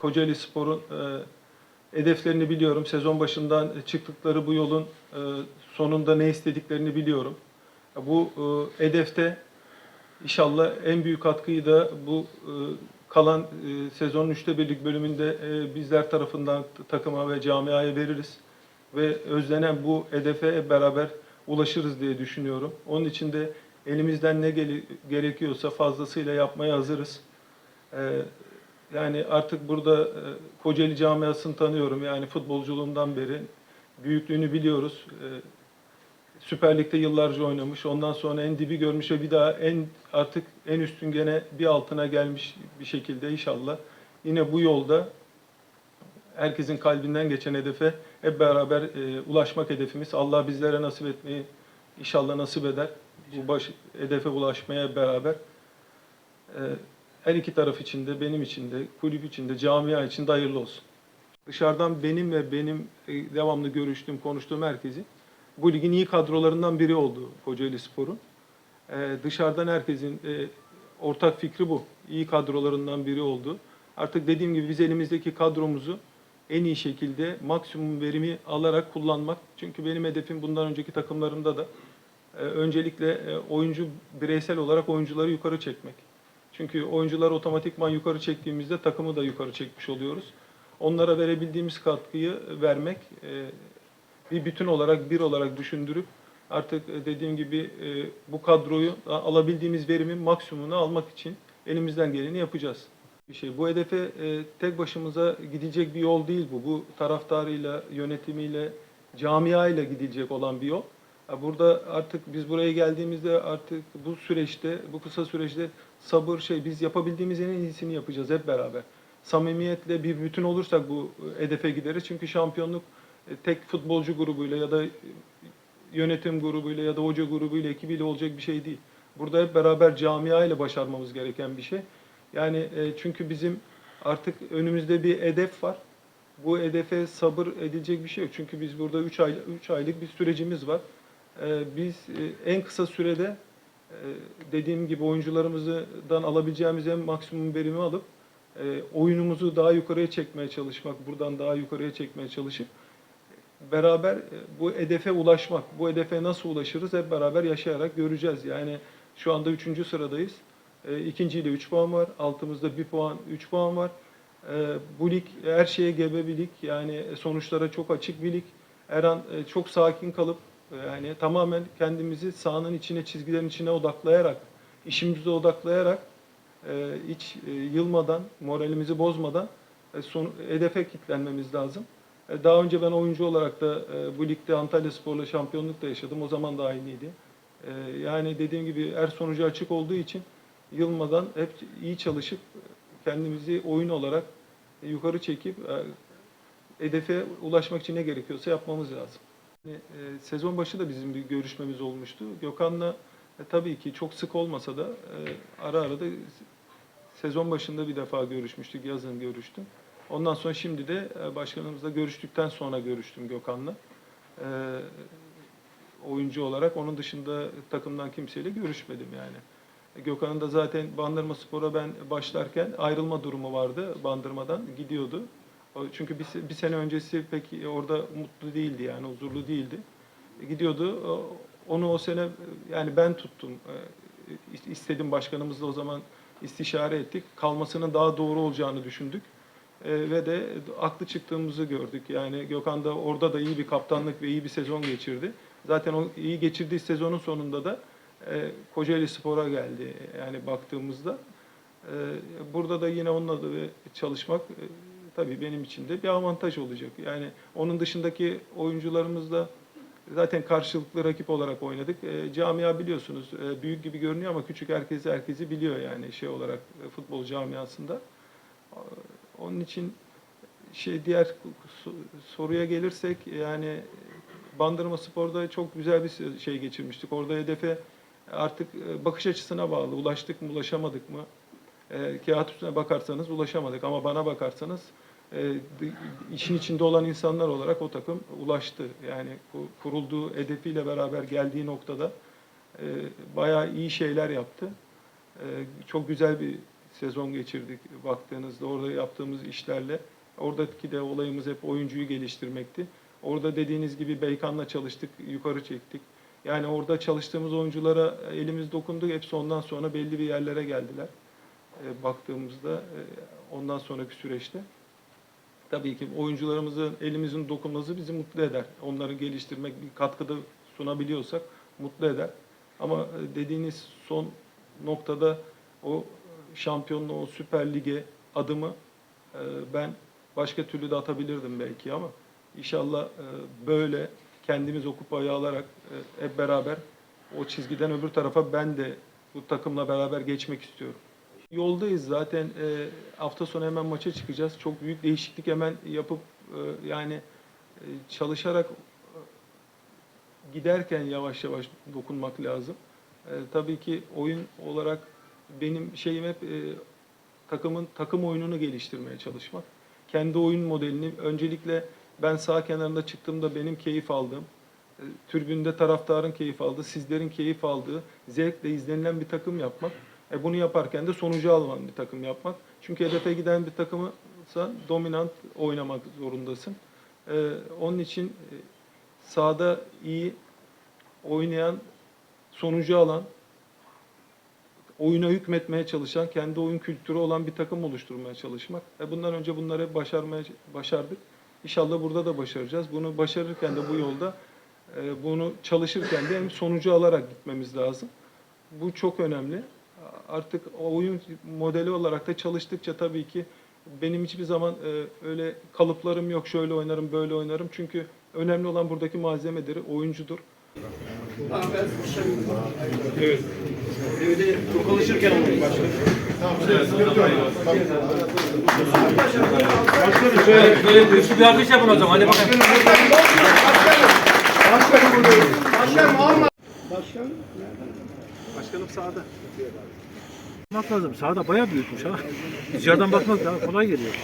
Kocaeli Spor'un e, hedeflerini biliyorum. Sezon başından çıktıkları bu yolun e, sonunda ne istediklerini biliyorum. Bu e, hedefte inşallah en büyük katkıyı da bu e, kalan e, sezonun üçte birlik bölümünde e, bizler tarafından takıma ve camiaya veririz. Ve özlenen bu hedefe beraber ulaşırız diye düşünüyorum. Onun için de elimizden ne gerekiyorsa fazlasıyla yapmaya hazırız. E, yani artık burada e, Kocaeli camiasını tanıyorum. Yani futbolculuğumdan beri büyüklüğünü biliyoruz. E, Süper Lig'de yıllarca oynamış. Ondan sonra en dibi görmüş ve bir daha en artık en üstün gene bir altına gelmiş bir şekilde inşallah. Yine bu yolda herkesin kalbinden geçen hedefe hep beraber e, ulaşmak hedefimiz. Allah bizlere nasip etmeyi inşallah nasip eder. Bu baş, hedefe ulaşmaya beraber. E, her iki taraf için de, benim için de, kulüp için de, camia için de hayırlı olsun. Dışarıdan benim ve benim e, devamlı görüştüğüm, konuştuğum herkesin bu ligin iyi kadrolarından biri oldu Kocaeli Spor'un. Ee, dışarıdan herkesin e, ortak fikri bu. İyi kadrolarından biri oldu. Artık dediğim gibi biz elimizdeki kadromuzu en iyi şekilde maksimum verimi alarak kullanmak. Çünkü benim hedefim bundan önceki takımlarımda da e, öncelikle e, oyuncu bireysel olarak oyuncuları yukarı çekmek. Çünkü oyuncuları otomatikman yukarı çektiğimizde takımı da yukarı çekmiş oluyoruz. Onlara verebildiğimiz katkıyı vermek, e, bir bütün olarak, bir olarak düşündürüp artık e, dediğim gibi e, bu kadroyu alabildiğimiz verimin maksimumunu almak için elimizden geleni yapacağız. Bir şey. Bu hedefe tek başımıza gidecek bir yol değil bu. Bu taraftarıyla, yönetimiyle, camiayla gidilecek olan bir yol. Burada artık biz buraya geldiğimizde artık bu süreçte, bu kısa süreçte sabır şey biz yapabildiğimiz en iyisini yapacağız hep beraber. Samimiyetle bir bütün olursak bu e, hedefe gideriz. Çünkü şampiyonluk e, tek futbolcu grubuyla ya da e, yönetim grubuyla ya da hoca grubuyla ekibiyle olacak bir şey değil. Burada hep beraber camia ile başarmamız gereken bir şey. Yani çünkü bizim artık önümüzde bir hedef var. Bu hedefe sabır edilecek bir şey yok. Çünkü biz burada 3 ay 3 aylık bir sürecimiz var. E, Biz e, en kısa sürede e, dediğim gibi oyuncularımızdan alabileceğimiz en maksimum verimi alıp e, oyunumuzu daha yukarıya çekmeye çalışmak, buradan daha yukarıya çekmeye çalışıp beraber bu hedefe ulaşmak. Bu hedefe nasıl ulaşırız hep beraber yaşayarak göreceğiz. Yani şu anda üçüncü sıradayız. E, İkinciyle 3 puan var. Altımızda 1 puan, 3 puan var. Bu lig her şeye gebe bir lig. Yani sonuçlara çok açık bir lig. Her an çok sakin kalıp yani tamamen kendimizi sahanın içine, çizgilerin içine odaklayarak, işimize odaklayarak e, hiç e, yılmadan, moralimizi bozmadan e, son, hedefe kilitlenmemiz lazım. Daha önce ben oyuncu olarak da bu ligde Antalya Spor'la şampiyonluk da yaşadım. O zaman da aynıydı. Yani dediğim gibi her sonucu açık olduğu için yılmadan hep iyi çalışıp kendimizi oyun olarak yukarı çekip hedefe ulaşmak için ne gerekiyorsa yapmamız lazım. Yani, e, Sezon başı da bizim bir görüşmemiz olmuştu. Gökhan'la e, tabii ki çok sık olmasa da e, ara ara da sezon başında bir defa görüşmüştük, yazın görüştüm. Ondan sonra şimdi de e, başkanımızla görüştükten sonra görüştüm Gökhan'la. E, oyuncu olarak onun dışında takımdan kimseyle görüşmedim yani. E, Gökhan'ın da zaten Bandırma Spor'a ben başlarken ayrılma durumu vardı Bandırma'dan gidiyordu. Çünkü bir, bir sene öncesi pek orada mutlu değildi yani huzurlu değildi. E, Gidiyordu. Onu o sene e, yani ben tuttum. E, is- istedim başkanımızla o zaman istişare ettik. Kalmasının daha doğru olacağını düşündük. Ve de aklı çıktığımızı gördük. Yani Gökhan da orada da iyi bir kaptanlık ve iyi bir sezon geçirdi. Zaten o iyi geçirdiği sezonun sonunda da Kocaeli Spor'a geldi. Yani baktığımızda burada da yine onunla da çalışmak tabii benim için de bir avantaj olacak. Yani onun dışındaki oyuncularımızla zaten karşılıklı rakip olarak oynadık. E, camia biliyorsunuz e, büyük gibi görünüyor ama küçük herkesi herkesi biliyor yani şey olarak e, futbol camiasında. Onun için şey diğer so- soruya gelirsek yani Bandırma Spor'da çok güzel bir şey geçirmiştik. Orada hedefe artık e, bakış açısına bağlı. Ulaştık mı, ulaşamadık mı? E, kağıt üstüne bakarsanız ulaşamadık ama bana bakarsanız e, işin içinde olan insanlar olarak o takım ulaştı. Yani kurulduğu hedefiyle beraber geldiği noktada e, bayağı iyi şeyler yaptı. E, çok güzel bir sezon geçirdik baktığınızda orada yaptığımız işlerle. Oradaki de olayımız hep oyuncuyu geliştirmekti. Orada dediğiniz gibi Beykan'la çalıştık, yukarı çektik. Yani orada çalıştığımız oyunculara elimiz dokundu. Hepsi ondan sonra belli bir yerlere geldiler. E, baktığımızda e, ondan sonraki süreçte. Tabii ki oyuncularımızın elimizin dokunması bizi mutlu eder. Onları geliştirmek, bir katkıda sunabiliyorsak mutlu eder. Ama e, dediğiniz son noktada o şampiyonluğu, o Süper Lig'e adımı e, ben başka türlü de atabilirdim belki ama inşallah e, böyle kendimiz o kupayı alarak hep beraber o çizgiden öbür tarafa ben de bu takımla beraber geçmek istiyorum. Yoldayız zaten e, hafta sonu hemen maça çıkacağız. Çok büyük değişiklik hemen yapıp e, yani e, çalışarak e, giderken yavaş yavaş dokunmak lazım. E, tabii ki oyun olarak benim şeyim hep e, takımın takım oyununu geliştirmeye çalışmak. Kendi oyun modelini öncelikle ben sağ kenarında çıktığımda benim keyif aldığım, e, tribünde taraftarın keyif aldığı, sizlerin keyif aldığı, zevkle izlenilen bir takım yapmak. E bunu yaparken de sonucu alan bir takım yapmak. Çünkü hedefe giden bir takımsa dominant oynamak zorundasın. E, onun için e, sahada iyi oynayan, sonucu alan, oyuna hükmetmeye çalışan, kendi oyun kültürü olan bir takım oluşturmaya çalışmak. E bundan önce bunları başarmaya başardık. İnşallah burada da başaracağız. Bunu başarırken de bu yolda e, bunu çalışırken de hem sonucu alarak gitmemiz lazım. Bu çok önemli. Artık oyun modeli olarak da çalıştıkça tabii ki benim hiçbir zaman e, öyle kalıplarım yok. Şöyle oynarım, böyle oynarım. Çünkü önemli olan buradaki malzemedir, oyuncudur. Evet. Evde çok alışırken olmuş başkanım. Başkanım şöyle, Böyle bir alkış yapın o zaman. Hadi bakalım. başkanım buradayım. Başkanım alma. Başkanım sağda. Bakmak lazım. Sahada bayağı büyükmüş ha. Dışarıdan bakmak daha kolay geliyor.